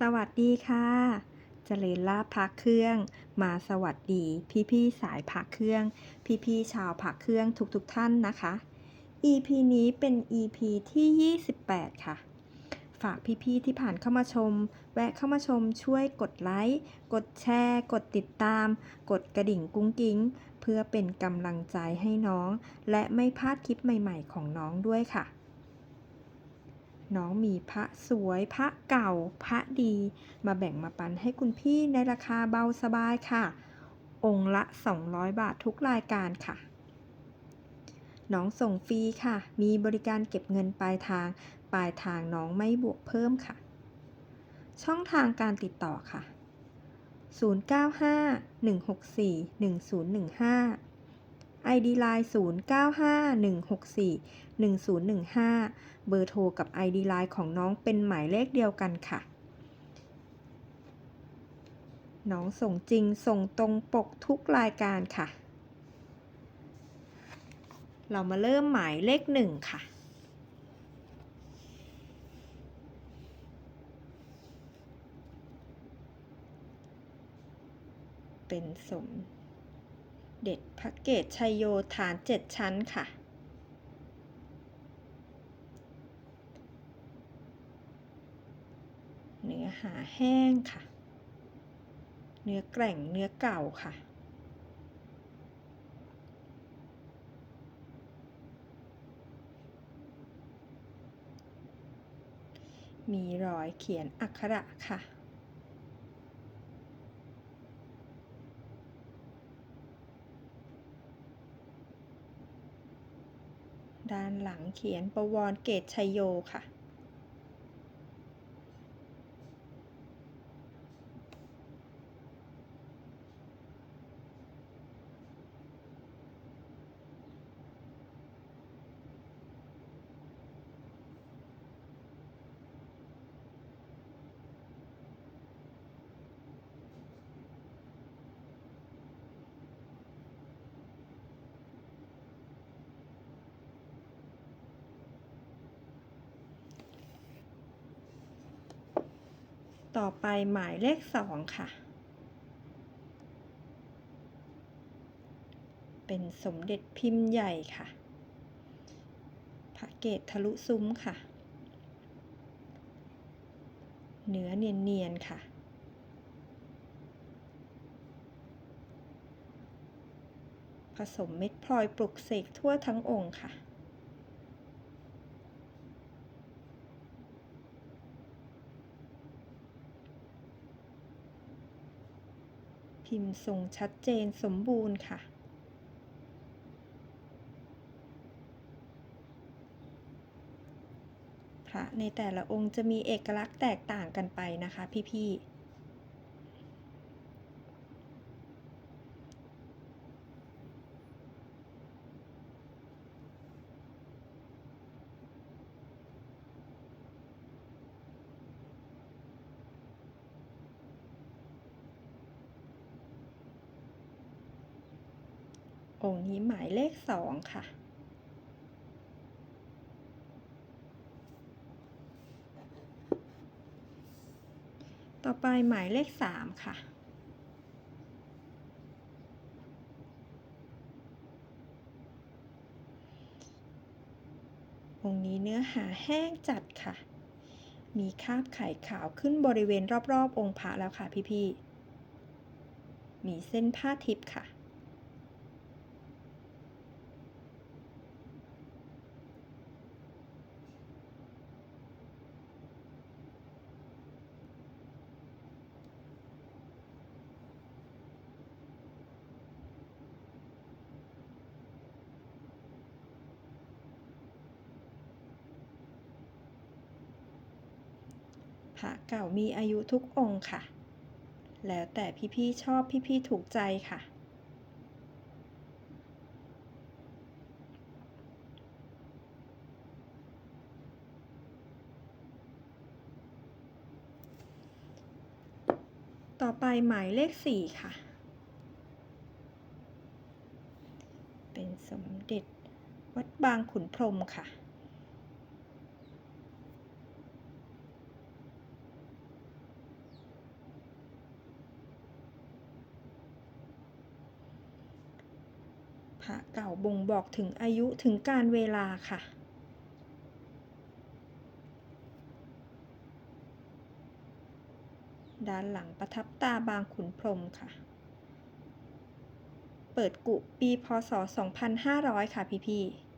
สวัสดีค่ะเจริญลาภพระเครื่อง มาสวัสดีพี่ๆสายพระเครื่อง พี่ๆชาวพระเครื่องทุกๆทท่านนะคะ EP นี้เป็น EP ที่ 28 ค่ะ ฝากพี่ๆที่ผ่านเข้ามาชม แวะเข้ามาชมช่วยกดไลค์ กดแชร์ กดติดตาม กดกระดิ่งกุ้งกิ้ง เพื่อเป็นกำลังใจให้น้อง และไม่พลาดคลิปใหม่ ๆ ของน้องด้วยค่ะ น้องมีพระสวยพระเก่าพระดี มาแบ่งมาปันให้คุณพี่ในราคาเบาสบายค่ะ องค์ละ 200 บาททุกรายการค่ะ น้องส่งฟรีค่ะ มีบริการเก็บเงินปลายทาง ปลายทางน้องไม่บวกเพิ่มค่ะ ช่องทางการติดต่อค่ะ 095-164-1015 ID Line 0951641015 เบอร์โทรกับ ID Line ของน้องเป็นหมายเลขเดียวกันค่ะ น้องส่งจริงส่งตรงปกทุกรายการค่ะ เรามาเริ่มหมายเลขหนึ่งค่ะเป็นสม เด็จพระเกตชัยโยฐานเจ็ดชั้นค่ะ เนื้อหาแห้งค่ะ เนื้อแกร่งเนื้อเก่าค่ะมีรอยเขียนอักขระค่ะ ด้านหลังเขียนประวรเกตชัยโยค่ะ ต่อไปหมายเลขสองค่ะ เป็นสมเด็จพิมพ์ใหญ่ค่ะ พระเกตทะลุซุ้มค่ะ เนื้อเนียนๆค่ะผสมเม็ดพลอยปลุกเสกทั่วทั้งองค์ค่ะ พิมพ์ทรงชัดเจนสมบูรณ์ค่ะ พระในแต่ละองค์จะมีเอกลักษณ์แตกต่างกันไปนะคะพี่ๆ องค์นี้หมายเลขสองค่ะ ต่อไปหมายเลขสามค่ะ องค์นี้เนื้อหาแห้งจัดค่ะ มีคราบไข่ขาวขึ้นบริเวณรอบๆ องค์พระแล้วค่ะพี่ๆ มีเส้นผ้าทิพย์ค่ะ พ ระเก่ามีอายุทุกองค์ค่ะ แล้วแต่พี่ๆชอบพี่ๆถูกใจค่ะ ต่อไปหมายเลขสี่ค่ะ เป็นสมเด็จวัดบางขุนพรมค่ะ พ พระเก่า บ่งบอกถึงอายุถึงการเวลาค่ะ ด้านหลังประทับตาบางขุนพรหมค่ะ เปิดกุปีพศ 2500 ค่ะพี่ๆ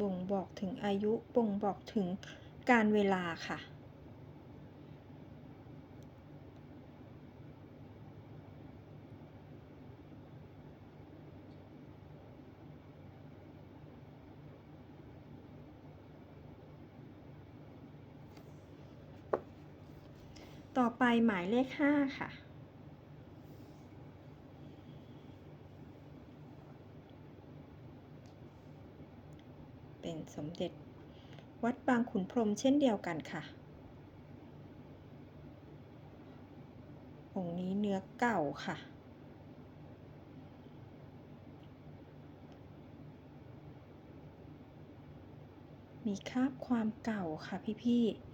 บ่งบอกถึงอายุบ่งบอกถึงการเวลาค่ะ ต่อไปหมายเลข 5 ค่ะ นสมเด็จ วัดบางขุนพรมเช่นเดียวกันค่ะ องค์นี้เนื้อเก่าค่ะ มีคราบความเก่าค่ะพี่ๆ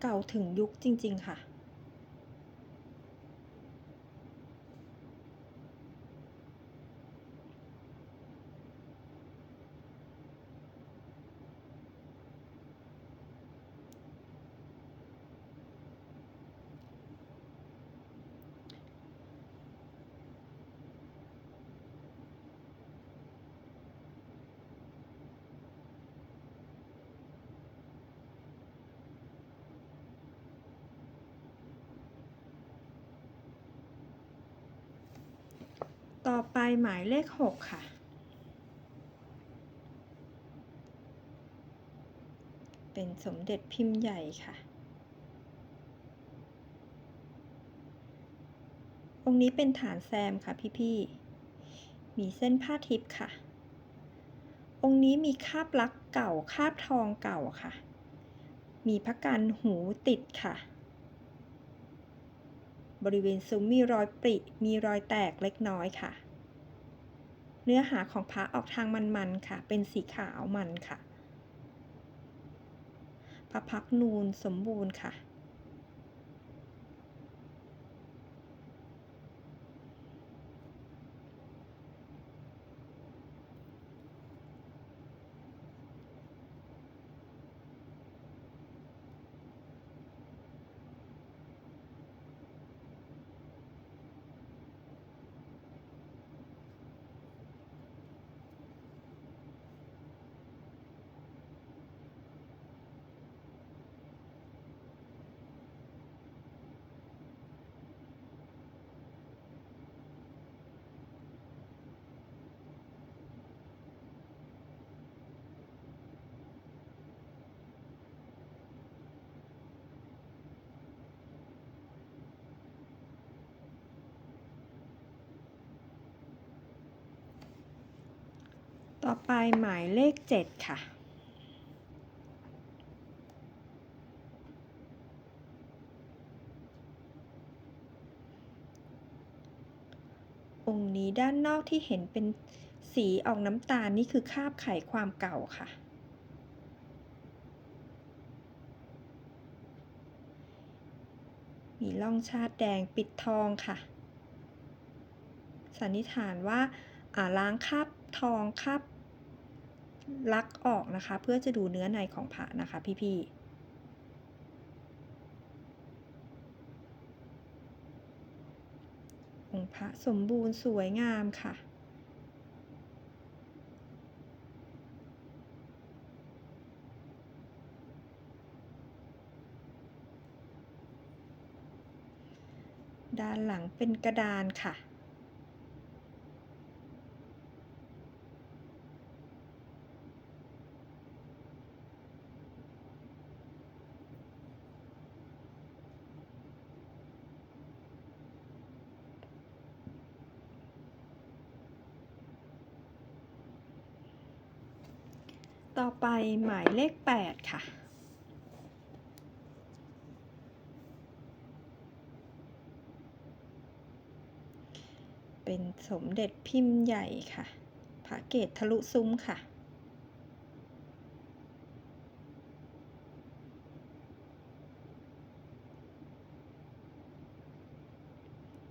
เก่าถึงยุคจริง ๆ ค่ะ ต่อไปหมายเลข 6 ค่ะ เป็นสมเด็จพิมพ์ใหญ่ค่ะ องค์นี้เป็นฐานแซมค่ะพี่ๆ มีเส้นผ้าทิพย์ค่ะ องค์นี้มีคาบลักเก่าคาบทองเก่าค่ะ มีพระกันหูติดค่ะบริเวณซุ้มมีรอยปริ มีรอยแตกเล็กน้อยค่ะ เนื้อหาของพระออกทางมันๆค่ะ เป็นสีขาวมันค่ะ พระพักนูนสมบูรณ์ค่ะ ต่อไปหมายเลข 7 ค่ะ องค์นี้ด้านนอกที่เห็นเป็นสีออกน้ำตาลนี่คือคาบไข่ความเก่าค่ะ มีร่องชาติแดงปิดทองค่ะ สันนิษฐานว่าล้างคาบทองคาบ ลักออกนะคะ เพื่อจะดูเนื้อในของพระนะคะ พี่ๆองค์พระสมบูรณ์สวยงามค่ะ ด้านหลังเป็นกระดานค่ะ หมายเลข 8 ค่ะ เป็นสมเด็จพิมพ์ใหญ่ค่ะ พระเกตทะลุซุ้มค่ะ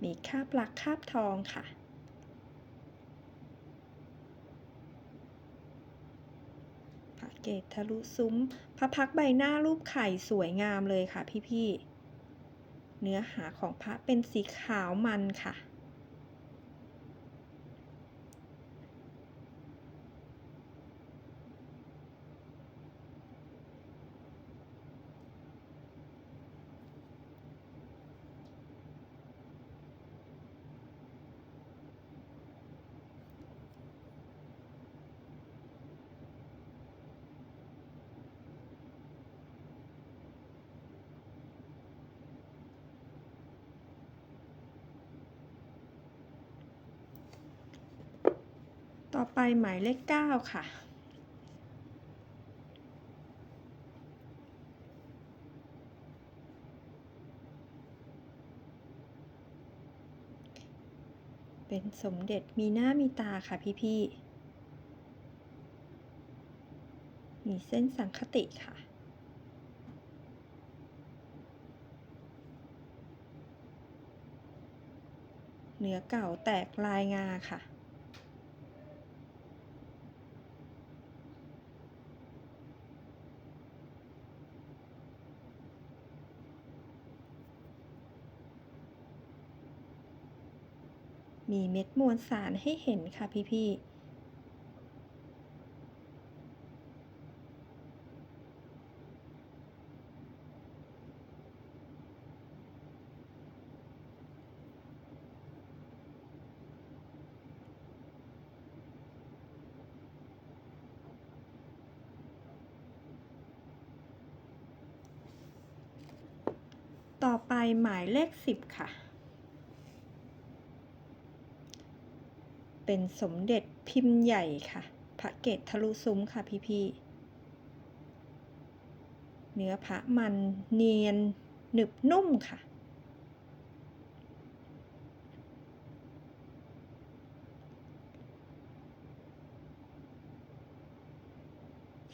มีคาบลักคาบทองค่ะ พระ เกตทะลุซุ้ม พระพักใบหน้ารูปไข่สวยงามเลยค่ะพี่ๆ เนื้อหาของพระเป็นสีขาวมันค่ะ ต่อไปหมายเลข 9 ค่ะ เป็นสมเด็จมีหน้ามีตาค่ะพี่ๆ มีเส้นสังคติค่ะเนื้อเก่าแตกลายงาค่ะ มีเม็ดมวลสารให้เห็นค่ะพี่ๆต่อไปหมายเลข 10 ค่ะ เป็นสมเด็จพิมพ์ใหญ่ค่ะ พระเกตทะลุซุ้มค่ะพี่ๆ เนื้อพระมันเนียนหนึบนุ่มค่ะ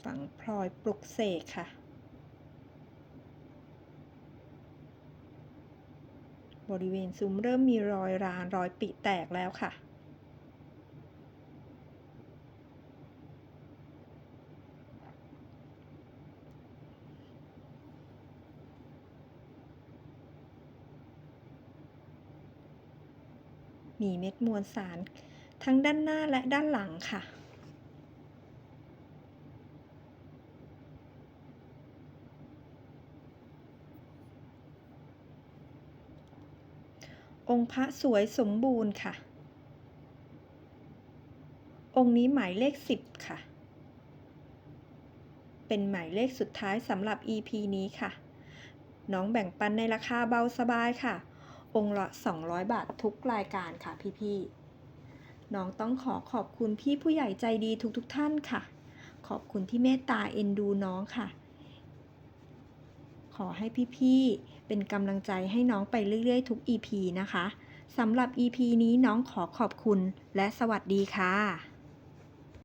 ฝังพลอยปลุกเสกค่ะ บริเวณซุ้มเริ่มมีรอยรานรอยปิแตกแล้วค่ะ มีเม็ดมวลสาร ทั้งด้านหน้าและด้านหลังค่ะ องค์พระสวยสมบูรณ์ค่ะ องค์นี้หมายเลข 10 ค่ะ เป็นหมายเลขสุดท้ายสำหรับ EP นี้ค่ะ น้องแบ่งปันในราคาเบาสบายค่ะ องค์ละ 200 บาททุกรายการค่ะพี่ๆ น้องต้องขอขอบคุณพี่ผู้ใหญ่ใจดีทุกๆทท่านค่ะ ขอบคุณที่เมตตาเอ็นดูน้องค่ะ ขอให้พี่ๆ เป็นกำลังใจให้น้องไปเรื่อยๆ ทุก EP นะคะสำหรับ EP นี้น้องขอขอบคุณและสวัสดีค่ะ